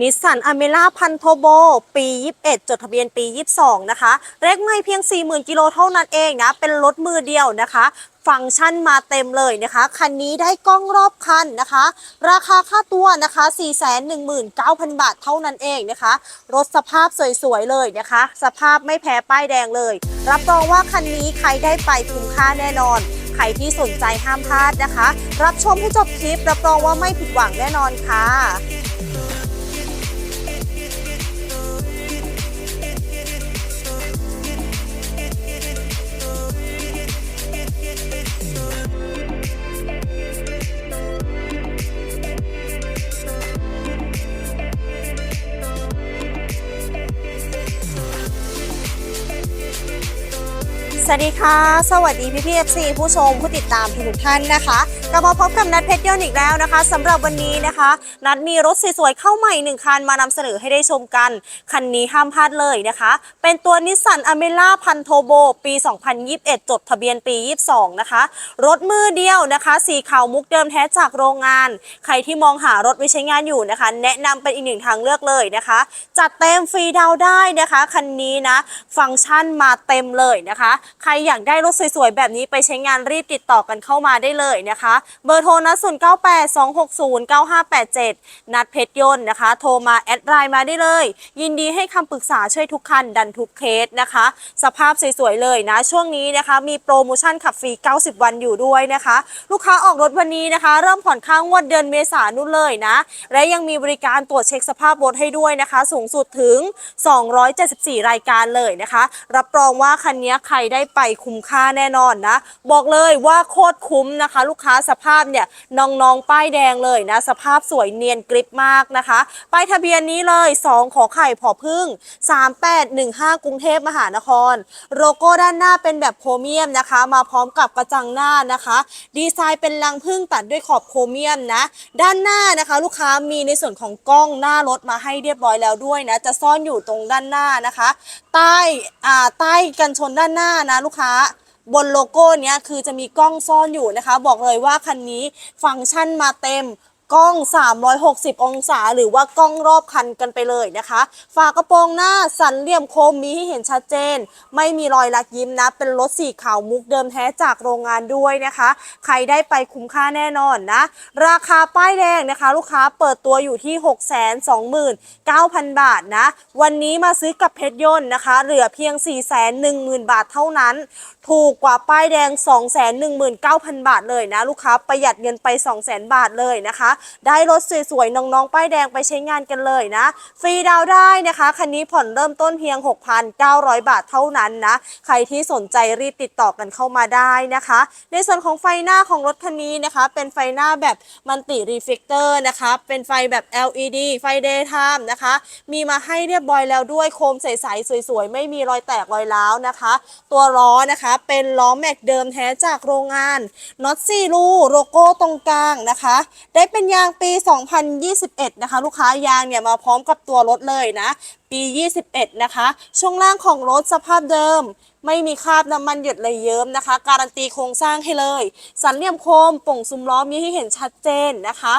นิสสันอเมล่าพันโทโบ ปี 21 จดทะเบียนปี 22 นะคะเลขไม่เพียง 40,000 กิโลเท่านั้นเองนะ เป็นรถมือเดียวนะคะ ฟังก์ชันมาเต็มเลยนะคะ คันนี้ได้กล้องรอบคันนะคะ ราคาค่าตัวนะคะ 419,000 บาทเท่านั้นเองนะคะ รถสภาพสวยๆ เลยนะคะ สภาพไม่แพ้ป้ายแดงเลย รับรองว่าคันนี้ใครได้ไปคุ้มค่าแน่นอนใครที่สนใจห้ามพลาดนะคะ รับชมให้จบคลิปรับรองว่าไม่ผิดหวังแน่นอนค่ะ สวัสดีค่ะ สวัสดีพี่พีเอฟซีผู้ชมผู้ติดตามทุกท่านนะคะ กลับมาพบกับนัดเพชรยนต์อีกแล้วนะคะสำหรับวันนี้นะคะ นัดมีรถสวยๆเข้าใหม่หนึ่งคันมานำเสนอให้ได้ชมกัน คันนี้ห้ามพลาดเลยนะคะ เป็นตัวนิสสันอเมล่าพันโทโบปี 2021 จดทะเบียนปี 22 นะคะ รถมือเดียวนะคะ สีขาวมุกเดิมแท้จากโรงงาน ใครที่มองหารถไว้ใช้งานอยู่นะคะ แนะนำเป็นอีกหนึ่งทางเลือกเลยนะคะ จัดเต็มฟรีดาวได้นะคะคันนี้นะ ฟังก์ชันมาเต็มเลยนะคะ ใครอยากได้รถสวยๆแบบนี้ไปใช้งานรีบติดต่อกันเข้ามาได้เลยนะคะเบอร์โทรนะ0 9 8 2 6 0 9 5 8 7 นัดเพชรยนต์นะคะ โทรมาแอดไลน์มาได้เลย ยินดีให้คำปรึกษาช่วยทุกคันดันทุกเคสนะคะ สภาพสวยๆเลยนะ ช่วงนี้นะคะมีโปรโมชั่นขับฟรี 90 วันอยู่ด้วยนะคะ ลูกค้าออกรถวันนี้นะคะ เริ่มผ่อนค่างวดเดือนเมษายนนู่นเลยนะ และยังมีบริการตรวจเช็คสภาพรถให้ด้วยนะคะ สูงสุดถึง 274 รายการเลยนะคะ รับรองว่าคันนี้ใครได้ไปคุ้มค่าแน่นอนนะ บอกเลยว่าโคตรคุ้มนะคะ ลูกค้าสภาพเนี่ยน้องๆป้ายแดงเลยนะสภาพสวยเนียนกริบมากนะคะป้ายทะเบียนนี้เลย2ขอไข่ผอพึ่ง 3815 กรุงเทพมหานคร โลโก้ด้านหน้าเป็นแบบโครเมียมนะคะ มาพร้อมกับกระจังหน้านะคะ ดีไซน์เป็นรังพึ่งตัดด้วยขอบโครเมียมนะ ด้านหน้านะคะ ลูกค้ามีในส่วนของกล้องหน้ารถมาให้เรียบร้อยแล้วด้วยนะ จะซ่อนอยู่ตรงด้านหน้านะคะ ใต้อ่าใต้กันชนด้านหน้านะลูกค้า บนโลโก้เนี้ยคือจะมีกล้องซ่อนอยู่นะคะ บอกเลยว่าคันนี้ฟังก์ชันมาเต็มกล้อง 360 องศา หรือว่ากล้องรอบคันกันไปเลยนะคะ ฝากระโปรงหน้าสันเหลี่ยมโคมมีให้เห็นชัดเจน ไม่มีรอยลักยิ้มนะ เป็นรถสีขาวมุกเดิมแท้จากโรงงานด้วยนะคะ ใครได้ไปคุ้มค่าแน่นอนนะ ราคาป้ายแดงนะคะ ลูกค้าเปิดตัวอยู่ที่ 629,000 บาทนะ วันนี้มาซื้อกับเพชรยนต์นะคะ เหลือเพียง 410,000 บาทเท่านั้นถูกกว่าป้ายแดง 219,000 บาทเลยนะ ลูกค้าประหยัดเงินไป 200,000 บาทเลยนะคะ ได้รถสวยๆ น้องๆ ป้ายแดงไปใช้งานกันเลยนะ ฟรีดาวได้นะคะ คันนี้ผ่อนเริ่มต้นเพียง 6,900 บาทเท่านั้นนะ ใครที่สนใจรีบติดต่อกันเข้ามาได้นะคะ ในส่วนของไฟหน้าของรถคันนี้นะคะ เป็นไฟหน้าแบบมันติรีเฟกเตอร์นะคะ เป็นไฟแบบ LED ไฟ daytime นะคะ มีมาให้เรียบร้อยแล้วด้วยโคมใสๆสวยๆ ไม่มีรอยแตกรอยร้าวนะคะ ตัวล้อนะคะเป็นล้อแม็กเดิมแท้จากโรงงานน็อตซี่รูโลโก้ตรงกลางนะคะ ได้เป็นยางปี 2021 นะคะ ลูกค้ายางเนี่ยมาพร้อมกับตัวรถเลยนะ ปี 21 นะคะ ช่วงล่างของรถสภาพเดิมไม่มีคราบน้ำมันหยดเลยเยิ้มนะคะ การันตีโครงสร้างให้เลย สันเหลี่ยมโคมป่งซุ้มล้อมีให้เห็นชัดเจนนะคะ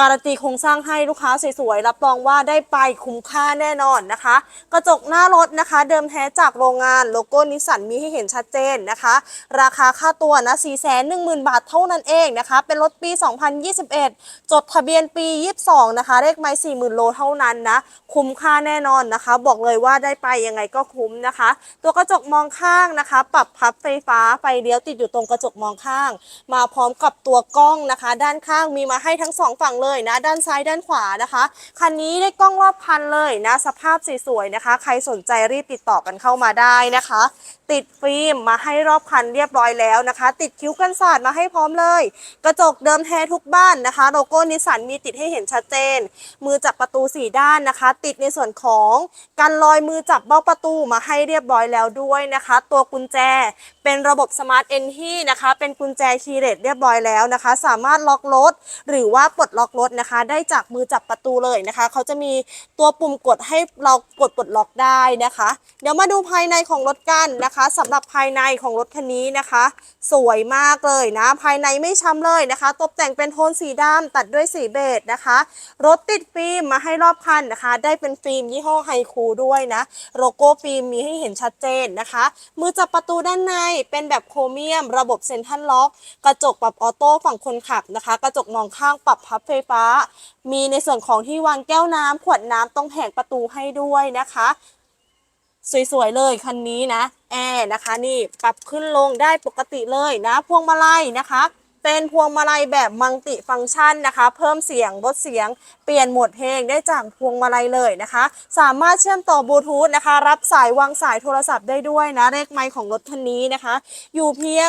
การันตีโครงสร้างให้ลูกค้าสวยๆ รับรองว่าได้ไปคุ้มค่าแน่นอนนะคะ กระจกหน้ารถนะคะ เดิมแท้จากโรงงานโลโก้นิสสันมีให้เห็นชัดเจนนะคะ ราคาค่าตัวนะ 4 1 0 0 0 0 บาทเท่านั้นเองนะคะ เป็นรถปี 2021 จดทะเบียนปี 22 นะคะ เลขไม้40,000 โลเท่านั้นนะ คุ้มค่าแน่นอนนะคะ บอกเลยว่าได้ไปยังไงก็คุ้มนะคะ ตัวกระจกมองข้างนะคะ ปรับพับไฟฟ้าไฟเลี้ยวติดอยู่ตรงกระจกมองข้าง มาพร้อมกับตัวกล้องนะคะ ด้านข้างมีมาให้ทั้งสองฝั่งเลยลยนะ ด้านซ้ายด้านขวานะคะ คันนี้ได้กล้องรอบคันเลยนะ สภาพสวยๆนะคะ ใครสนใจรีบติดต่อกันเข้ามาได้นะคะ ติดฟิล์มมาให้รอบคันเรียบร้อยแล้วนะคะ ติดคิ้วกันศาสตร์มาให้พร้อมเลย กระจกเดิมแท้ทุกบ้านนะคะโลโก้นิสสันมีติดให้เห็นชัดเจน มือจับประตูสี่ด้านนะคะ ติดในส่วนของกันรอยมือจับเบ้าประตูมาให้เรียบร้อยแล้วด้วยนะคะ ตัวกุญแจเป็นระบบสมาร์ทเอนที่นะคะ เป็นกุญแจคีย์เลสเรียบร้อยแล้วนะคะ สามารถล็อกรถหรือว่าปลดล็อกรถนะคะ ได้จากมือจับประตูเลยนะคะ เขาจะมีตัวปุ่มกดให้เรากดปลดล็อกได้นะคะ เดี๋ยวมาดูภายในของรถกันนะคะนะคะสำหรับภายในของรถคันนี้นะคะ สวยมากเลยนะ ภายในไม่ช้ำเลยนะคะ ตกแต่งเป็นโทนสีดำตัดด้วยสีเบจนะคะ รถติดฟิล์มมาให้รอบคันนะคะ ได้เป็นฟิล์มยี่ห้อไฮคูด้วยนะ โลโก้ฟิล์มมีให้เห็นชัดเจนนะคะ มือจับประตูด้านในเป็นแบบโครเมียม ระบบเซ็นทรัลล็อก กระจกปรับออโต้ฝั่งคนขับนะคะ กระจกมองข้างปรับพับไฟฟ้า มีในส่วนของที่วางแก้วน้ำขวดน้ำตรงแผงประตูให้ด้วยนะคะ สวยๆเลยคันนี้นะแอร์นะคะ นี่ปรับขึ้นลงได้ปกติเลยนะ พวงมาลัยนะคะ เป็นพวงมาลัยแบบมัลติฟังก์ชันนะคะ เพิ่มเสียงลดเสียง เปลี่ยนโหมดเพลงได้จากพวงมาลัยเลยนะคะ สามารถเชื่อมต่อบลูทูธนะคะ รับสายวางสายโทรศัพท์ได้ด้วยนะเลขไมค์ของรถคันนี้นะคะ อยู่เพียง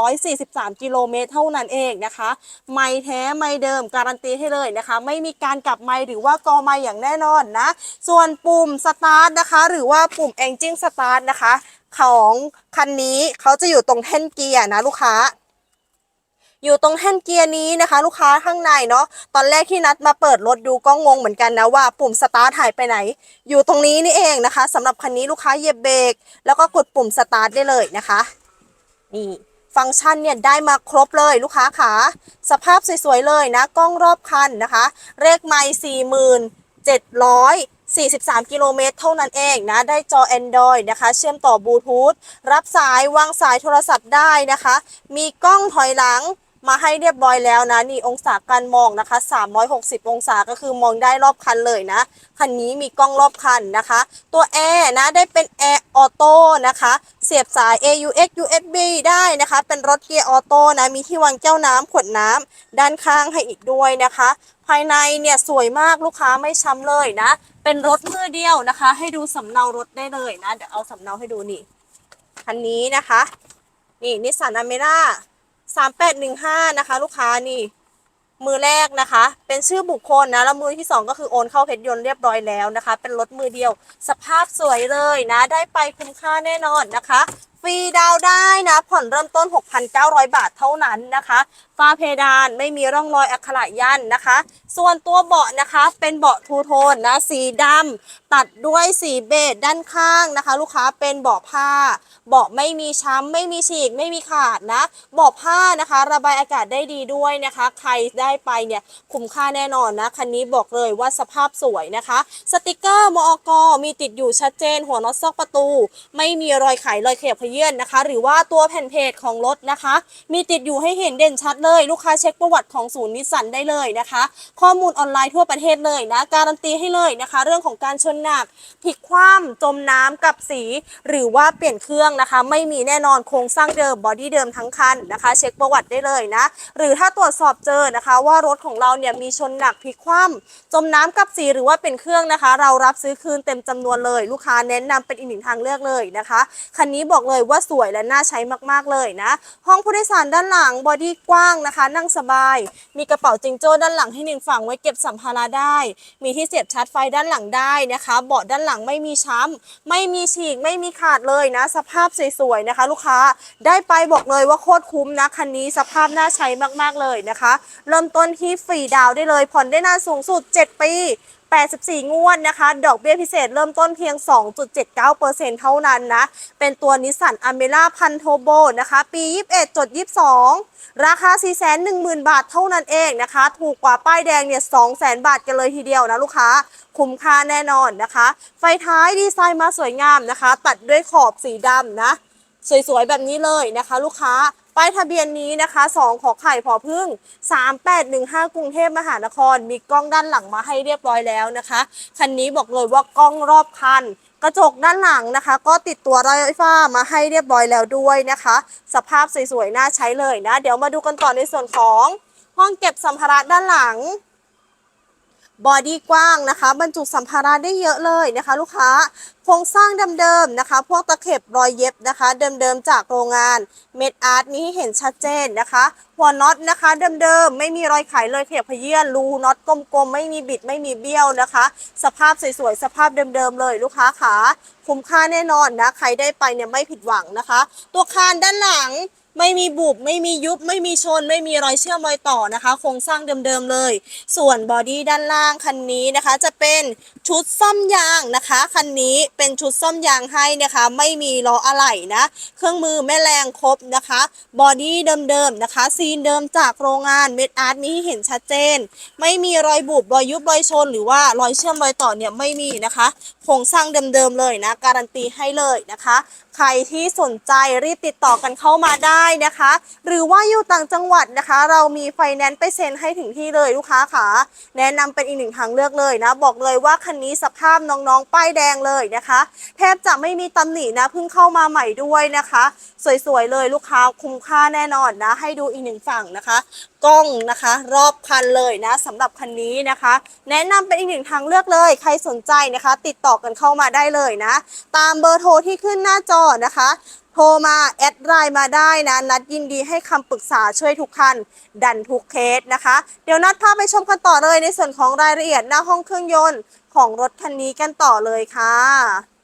4743 กิโลเมตรเท่านั้นเองนะคะ ไม่แท้ไม่เดิมการันตีให้เลยนะคะ ไม่มีการกลับไมค์หรือว่ากอไมค์อย่างแน่นอนนะ ส่วนปุ่มสตาร์ทนะคะ หรือว่าปุ่ม Engine Start นะคะ ของคันนี้เขาจะอยู่ตรงแท่นเกียร์นะลูกค้า อยู่ตรงแท่นเกียร์นี้นะคะ ลูกค้าข้างในเนาะตอนแรกที่นัดมาเปิดรถดูก็งงเหมือนกันนะว่าปุ่มสตาร์ทหายไปไหน อยู่ตรงนี้นี่เองนะคะสำหรับคันนี้ลูกค้าเหยียบเบรกแล้วก็กดปุ่มสตาร์ทได้เลยนะคะนี่ฟังก์ชันเนี่ยได้มาครบเลยลูกค้าขาสภาพสวยๆเลยนะกล้องรอบคันนะคะ เลขไม่สี่หมื่นเจ็ดร้อย43 กิโลเมตรเท่านั้นเองนะ ได้จอ Android นะคะ เชื่อมต่อบลูทูธรับสายวางสายโทรศัพท์ได้นะคะ มีกล้องถอยหลัง มาให้เรียบร้อยแล้วนะนี่องศาการมองนะคะ 360 องศาก็คือมองได้รอบคันเลยนะคันนี้มีกล้องรอบคันนะคะ ตัวแอร์นะได้เป็นแอร์ออโต้นะคะ เสียบสาย AUX USB ได้นะคะ เป็นรถเกียร์ออโต้นะมีที่วางแก้วน้ำขวดน้ำด้านข้างให้อีกด้วยนะคะ ภายในเนี่ยสวยมากลูกค้าไม่ช้ำเลยนะ เป็นรถมือเดียวนะคะ ให้ดูสำเนารถได้เลยนะเดี๋ยวเอาสำเนาให้ดูนี่คันนี้นะคะ นี่นิสสันอเมร่า 3815 นะคะ ลูกค้านี่ มือแรกนะคะ เป็นชื่อบุคคลนะ แล้วมือที่ 2 ก็คือโอนเข้าเพชรยนต์เรียบร้อยแล้วนะคะ เป็นรถมือเดียว สภาพสวยเลยนะ ได้ไปคุ้มค่าแน่นอนนะคะ ฟรีดาวได้นะ ผ่อนเริ่มต้น 6,900 บาทเท่านั้นนะคะ ฝ้าเพดานไม่มีร่องรอยอักขระยันนะคะ ส่วนตัวเบาะนะคะเป็นเบาะทูโทนนะสีดำตัดด้วยสีเบจด้านข้างนะคะ ลูกค้าเป็นเบาะผ้า เบาะไม่มีช้ำไม่มีฉีกไม่มีขาดนะเบาะผ้านะคะ ระบายอากาศได้ดีด้วยนะคะ ใครได้ไปเนี่ยคุ้มค่าแน่นอนนะคันนี้บอกเลยว่าสภาพสวยนะคะ สติกเกอร์มอกมีติดอยู่ชัดเจน หัวน็อตซอกประตู ไม่มีรอยไขรอยเขียบขยื่นนะคะ หรือว่าตัวแผ่นเพจของรถนะคะ มีติดอยู่ให้เห็นเด่นชัดเลยเลย ลูกค้าเช็คประวัติของศูนย์นิสสันได้เลยนะคะ ข้อมูลออนไลน์ทั่วประเทศเลยนะการันตีให้เลยนะคะ เรื่องของการชนหนักพลิกคว่ำจมน้ำกับสี หรือว่าเปลี่ยนเครื่องนะคะ ไม่มีแน่นอนโครงสร้างเดิมบอดี้เดิมทั้งคันนะคะ เช็คประวัติได้เลยนะ หรือถ้าตรวจสอบเจอนะคะ ว่ารถของเราเนี่ยมีชนหนักพลิกคว่ำจมน้ำกับสีหรือว่าเป็นเครื่องนะคะ เรารับซื้อคืนเต็มจำนวนเลย ลูกค้าแนะนำเป็นอีกหนึ่งทางเลือกเลยนะคะคันนี้บอกเลยว่าสวยและน่าใช้มากๆเลยนะ ห้องผู้โดยสารด้านหลังบอดี้กว้างนะคะ นั่งสบาย มีกระเป๋าจิงโจ้ด้านหลังให้หนึ่งฝั่งไว้เก็บสัมภาระได้ มีที่เสียบชาร์จไฟด้านหลังได้นะคะ เบาะด้านหลังไม่มีช้ำไม่มีฉีกไม่มีขาดเลยนะ สภาพสวยๆนะคะ ลูกค้าได้ไปบอกเลยว่าโคตรคุ้มนะคันนี้สภาพน่าใช้มากๆเลยนะคะ เริ่มต้นที่ฟรีดาวได้เลยผ่อนได้นานสูงสุด 7 ปี 84 งวดนะคะ ดอกเบี้ยพิเศษเริ่มต้นเพียง 2.79%เท่านั้นนะ เป็นตัวนิสสันอเมร่าพันโทโบนะคะ ปี 21จด22 ราคา 410,000 บาทเท่านั้นเองนะคะ ถูกกว่าป้ายแดงเนี่ย 200,000 บาทกันเลยทีเดียวนะลูกค้า คุ้มค่าแน่นอนนะคะ ไฟท้ายดีไซน์มาสวยงามนะคะ ตัดด้วยขอบสีดำนะ สวยๆ แบบนี้เลยนะคะ ลูกค้า ป้ายทะเบียนนี้นะคะ 2 ขอไข่พอพึ่ง 3815 กรุงเทพมหานคร มีกล้องด้านหลังมาให้เรียบร้อยแล้วนะคะ คันนี้บอกเลยว่ากล้องรอบคัน กระจกด้านหลังนะคะ ก็ติดตัวรอยไฟฟ้ามาให้เรียบร้อยแล้วด้วยนะคะ สภาพสวยๆ น่าใช้เลยนะ เดี๋ยวมาดูกันต่อในส่วนของห้องเก็บสัมภาระด้านหลัง บอดี้กว้างนะคะ บรรจุสัมภาระได้เยอะเลยนะคะ ลูกค้าโครงสร้างเดิมๆนะคะ พวกตะเข็บรอยเย็บนะคะ เดิมๆจากโรงงานเม็ดอาร์ตนี้เห็นชัดเจนนะคะ หัวน็อตนะคะเดิมๆไม่มีรอยไขเลยเขียบพเยื่อรูน็อตกลมๆไม่มีบิดไม่มีเบี้ยวนะคะ สภาพสวยๆสภาพเดิมๆเลยลูกค้าขาคุ้มค่าแน่นอนนะใครได้ไปเนี่ยไม่ผิดหวังนะคะ ตัวคานด้านหลัง ไม่มีบุบไม่มียุบ ไม่มีชน ไม่มีรอยเชื่อมรอยต่อนะคะ โครงสร้างเดิมๆเลย ส่วนบอดี้ด้านล่างคันนี้นะคะ จะเป็นชุดซ่อมยางนะคะคันนี้เป็นชุดซ่อมยางให้นะคะ ไม่มีล้ออะไหล่นะ เครื่องมือแม่แรงครบนะคะบอดี้เดิมๆนะคะ ซีนเดิมจากโรงงานเม็ดอาร์ตมีให้เห็นชัดเจน ไม่มีรอยบุบรอยยุบรอยชน หรือว่ารอยเชื่อมรอยต่อเนี่ยไม่มีนะคะ โครงสร้างเดิมๆเลยนะ การันตีให้เลยนะคะ ใครที่สนใจรีบติดต่อกันเข้ามาได้นะคะ หรือว่าอยู่ต่างจังหวัดนะคะ เรามีไฟแนนซ์ไปเซ็นให้ถึงที่เลยลูกค้าค่ะ แนะนำเป็นอีกหนึ่งทางเลือกเลยนะ บอกเลยว่าคันนี้สภาพน้องๆ ป้ายแดงเลยนะคะ แทบจะไม่มีตำหนินะเพิ่งเข้ามาใหม่ด้วยนะคะ สวยๆเลยลูกค้าคุ้มค่าแน่นอนนะ ให้ดูอีกหนึ่งฝั่งนะคะ กล้องนะคะ รอบคันเลยนะสำหรับคันนี้นะคะ แนะนำเป็นอีกหนึ่งทางเลือกเลย ใครสนใจนะคะ ติดต่อกันเข้ามาได้เลยนะ ตามเบอร์โทรที่ขึ้นหน้าจอนะคะโทรมา แอดไลน์มาได้นะ นัดยินดีให้คำปรึกษาช่วยทุกคัน ดันทุกเคสนะคะ เดี๋ยวนัดพาไปชมกันต่อเลยในส่วนของรายละเอียดหน้าห้องเครื่องยนต์ของรถคันนี้กันต่อเลยค่ะ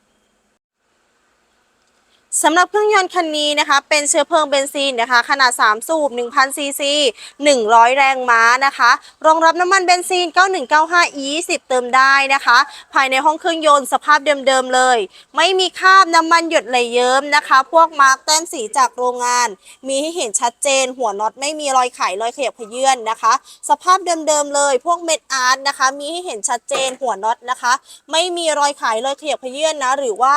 สำหรับเครื่องยนต์คันนี้นะคะเป็นเชื้อเพลิงเบนซินนะคะ ขนาด 3 สูบ1,000ซีซี100 แรงม้านะคะ รองรับน้ำมันเบนซิน 9195 e 10 เติมได้นะคะ ภายในห้องเครื่องยนต์สภาพเดิมๆเลย ไม่มีคราบน้ำมันหยดไหลเยิ้มนะคะ พวกมาร์กแต้มสีจากโรงงาน มีให้เห็นชัดเจน หัวน็อตไม่มีรอยไขรอยขยับขยื่นนะคะ สภาพเดิมๆเลย พวกเม็ดอาร์ตนะคะ มีให้เห็นชัดเจนหัวน็อตนะคะ ไม่มีรอยไขรอยขยับขยื่นนะ หรือว่า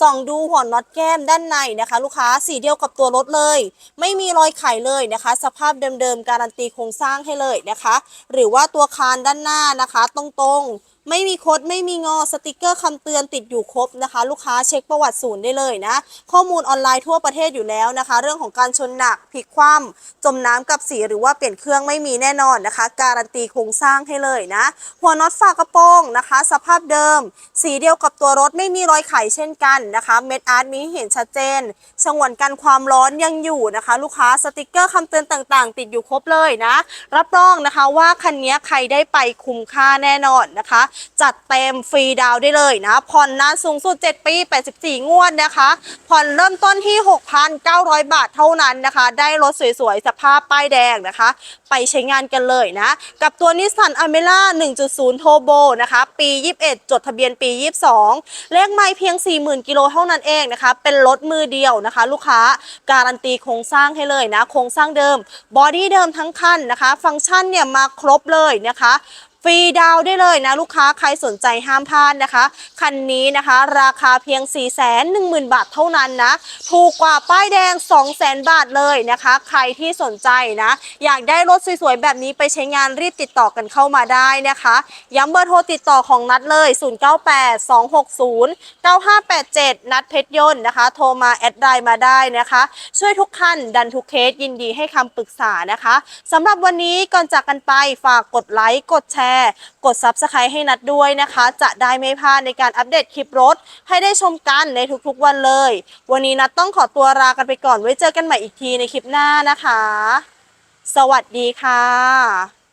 ส่องดูหัวน็อตแก้มด้านในนะคะ ลูกค้าสีเดียวกับตัวรถเลย ไม่มีรอยไขเลยนะคะ สภาพเดิมๆการันตีโครงสร้างให้เลยนะคะ หรือว่าตัวคานด้านหน้านะคะ ตรงๆ ไม่มีคดไม่มีงอสติกเกอร์คำเตือนติดอยู่ครบนะคะ ลูกค้าเช็คประวัติศูนย์ได้เลยนะ ข้อมูลออนไลน์ทั่วประเทศอยู่แล้วนะคะ เรื่องของการชนหนักพลิกคว่ำจมน้ำกับสีหรือว่าเปลี่ยนเครื่องไม่มีแน่นอนนะคะ การันตีโครงสร้างให้เลยนะ หัวน็อตฝากระโปรงนะคะ สภาพเดิม สีเดียวกับตัวรถไม่มีรอยไขเช่นกันนะคะ เม็ดอาร์ตมีเห็นชัดเจนสงวนกันความร้อนยังอยู่นะคะ ลูกค้าสติกเกอร์คำเตือนต่างๆ ติดอยู่ครบเลยนะ รับรองนะคะว่าคันนี้ใครได้ไปคุ้มค่าแน่นอนนะคะจัดเต็มฟรีดาวได้เลยนะ ผ่อนนานสูงสุด 7 ปี 84 งวดนะคะ ผ่อนเริ่มต้นที่ 6,900 บาทเท่านั้นนะคะ ได้รถสวยๆ สภาพป้ายแดงนะคะ ไปใช้งานกันเลยนะ กับตัวนิสสันอเมร่า1.0โทโบนะคะ ปี 21 จดทะเบียนปี 22 เลขไม่เพียง 40,000 กิโลเท่านั้นเองนะคะ เป็นรถมือเดียวนะคะ ลูกค้าการันตีโครงสร้างให้เลยนะ โครงสร้างเดิม บอดี้เดิมทั้งคันนะคะ ฟังก์ชันเนี่ยมาครบเลยนะคะ ฟรีดาวได้เลยนะลูกค้าใครสนใจห้ามพลาดนะคะ คันนี้นะคะ ราคาเพียง 4 1 0 0 0 0 บาทเท่านั้นนะ ถูกกว่าป้ายแดง 2 0 0 0 0 0 บาทเลยนะคะ ใครที่สนใจนะ อยากได้รถสวยๆ แบบนี้ไปใช้งานรีบติดต่อกันเข้ามาได้นะคะ ย้ำเบอร์โทรติดต่อของนัดเลย 0982609587 นัดเพชรยนต์นะคะ โทรมาแอดไลน์มาได้นะคะ ช่วยทุกคันดันทุกเคสยินดีให้คำปรึกษานะคะสำหรับวันนี้ก่อนจากกันไปฝากกดไลค์กดแชร์กด Subscribe ให้นัดด้วยนะคะ จะได้ไม่พลาดในการอัปเดตคลิปรถ ให้ได้ชมกันในทุกๆวันเลย วันนี้นัดต้องขอตัวลากันไปก่อนไว้เจอกันใหม่อีกทีในคลิปหน้านะคะ สวัสดีค่ะ